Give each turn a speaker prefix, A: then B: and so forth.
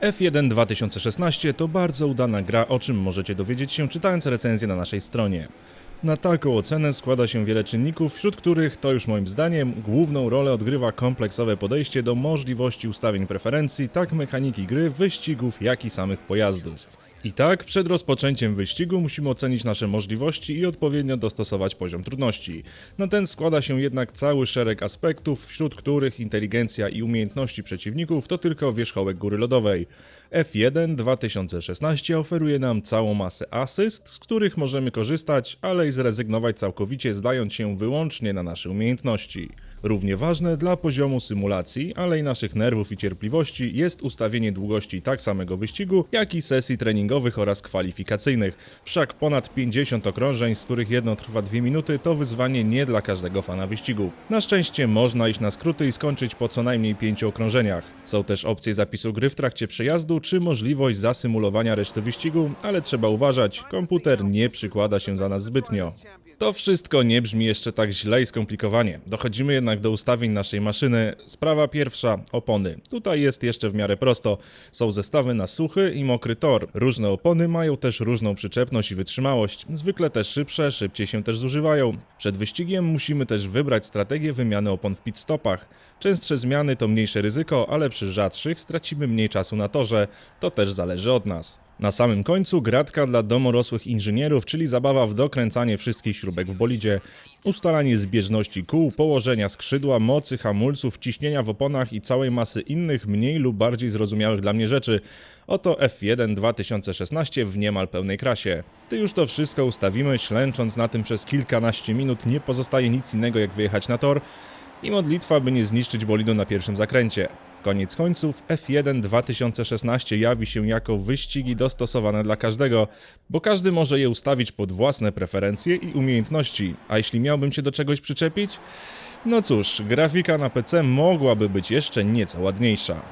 A: F1 2016 to bardzo udana gra, o czym możecie dowiedzieć się czytając recenzję na naszej stronie. Na taką ocenę składa się wiele czynników, wśród których, to już moim zdaniem, główną rolę odgrywa kompleksowe podejście do możliwości ustawień preferencji, tak mechaniki gry, wyścigów, jak i samych pojazdów. I tak, przed rozpoczęciem wyścigu musimy ocenić nasze możliwości i odpowiednio dostosować poziom trudności. Na ten składa się jednak cały szereg aspektów, wśród których inteligencja i umiejętności przeciwników to tylko wierzchołek góry lodowej. F1 2016 oferuje nam całą masę asyst, z których możemy korzystać, ale i zrezygnować całkowicie, zdając się wyłącznie na nasze umiejętności. Równie ważne dla poziomu symulacji, ale i naszych nerwów i cierpliwości jest ustawienie długości tak samego wyścigu, jak i sesji treningowych oraz kwalifikacyjnych. Wszak ponad 50 okrążeń, z których jedno trwa 2 minuty, to wyzwanie nie dla każdego fana wyścigu. Na szczęście można iść na skróty i skończyć po co najmniej 5 okrążeniach. Są też opcje zapisu gry w trakcie przejazdu, czy możliwość zasymulowania reszty wyścigu, ale trzeba uważać, komputer nie przykłada się za nas zbytnio. To wszystko nie brzmi jeszcze tak źle i skomplikowanie. Dochodzimy jednak do ustawień naszej maszyny. Sprawa pierwsza opony. Tutaj jest jeszcze w miarę prosto. Są zestawy na suchy i mokry tor. Różne opony mają też różną przyczepność i wytrzymałość. Zwykle te szybsze, szybciej się też zużywają. Przed wyścigiem musimy też wybrać strategię wymiany opon w pit stopach. Częstsze zmiany to mniejsze ryzyko, ale przy rzadszych stracimy mniej czasu na torze. To też zależy od nas. Na samym końcu gratka dla domorosłych inżynierów, czyli zabawa w dokręcanie wszystkich śrubek w bolidzie, ustalanie zbieżności kół, położenia skrzydła, mocy hamulców, ciśnienia w oponach i całej masy innych mniej lub bardziej zrozumiałych dla mnie rzeczy. Oto F1 2016 w niemal pełnej krasie. Gdy już to wszystko ustawimy, ślęcząc na tym przez kilkanaście minut, nie pozostaje nic innego jak wyjechać na tor i modlitwa, by nie zniszczyć bolidu na pierwszym zakręcie. Koniec końców F1 2016 jawi się jako wyścigi dostosowane dla każdego, bo każdy może je ustawić pod własne preferencje i umiejętności, a jeśli miałbym się do czegoś przyczepić? No cóż, grafika na PC mogłaby być jeszcze nieco ładniejsza.